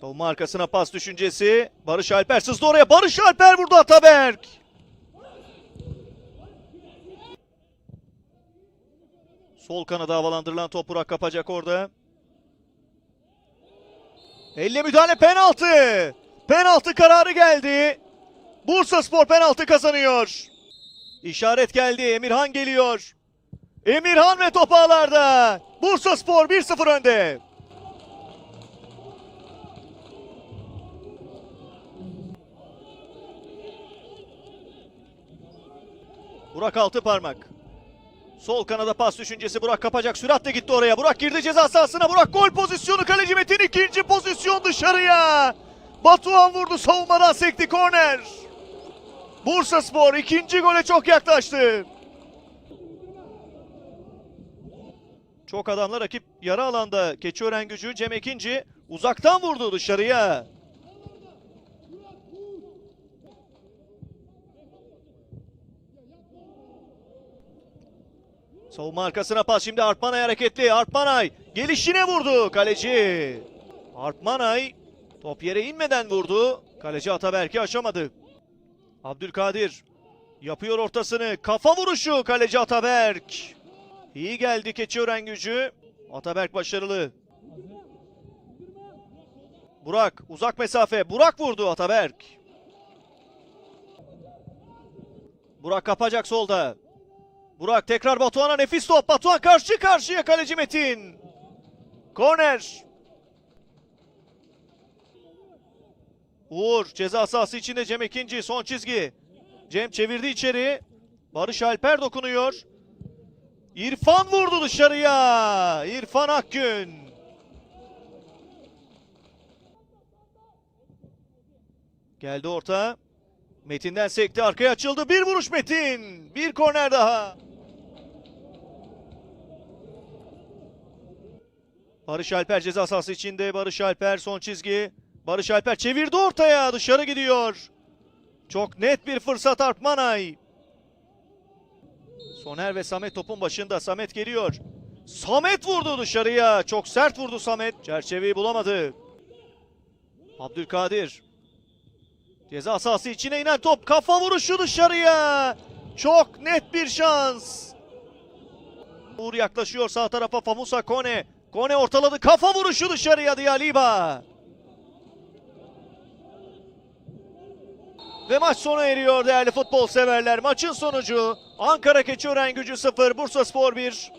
Savunma arkasına pas düşüncesi. Barış Alper sızdı oraya. Barış Alper vurdu Ataberk. Sol kanada havalandırılan top Burak kapacak orada. Elle müdahale penaltı. Penaltı kararı geldi. Bursa Spor penaltı kazanıyor. İşaret geldi. Emirhan geliyor. Emirhan ve top ağlarda. Bursa Spor 1-0 önde. Burak altı parmak. Sol kanada pas düşüncesi Burak kapacak. Süratle gitti oraya. Burak girdi ceza sahasına. Burak gol pozisyonu. Kaleci Metin ikinci pozisyon dışarıya. Batuhan vurdu savunmadan sekti korner. Bursa Spor ikinci gole çok yaklaştı. Çok adamla rakip yarı alanda Keçiören gücü Cem Ekinci uzaktan vurdu dışarıya. Savunma arkasına pas şimdi Artmanay hareketli. Artmanay gelişine vurdu kaleci. Artmanay top yere inmeden vurdu. Kaleci Ataberk'i aşamadı. Abdülkadir yapıyor ortasını. Kafa vuruşu kaleci Ataberk. İyi geldi Keçiören gücü. Ataberk başarılı. Burak uzak mesafe. Burak vurdu Ataberk. Burak kapacak solda. Burak tekrar Batuhan'a nefis top. Batuhan karşı karşıya kaleci Metin. Korner. Uğur ceza sahası içinde Cem ikinci son çizgi. Cem çevirdi içeri. Barış Alper dokunuyor. İrfan vurdu dışarıya. İrfan Akgün. Geldi orta. Metin'den sekti arkaya açıldı. Bir vuruş Metin. Bir korner daha. Barış Alper ceza sahası içinde. Barış Alper son çizgi. Barış Alper çevirdi ortaya. Dışarı gidiyor. Çok net bir fırsat Arpmanay. Soner ve Samet topun başında. Samet geliyor. Samet vurdu dışarıya. Çok sert vurdu Samet. Çerçeveyi bulamadı. Abdülkadir. Ceza sahası içine inen top. Kafa vuruşu dışarıya. Çok net bir şans. Uğur yaklaşıyor sağ tarafa Famusa Kone. Kone ortaladı. Kafa vuruşu dışarıya Dialiba. Ve maç sona eriyor değerli futbol severler. Maçın sonucu Ankara Keçiören Gücü 0, Bursa Spor 1.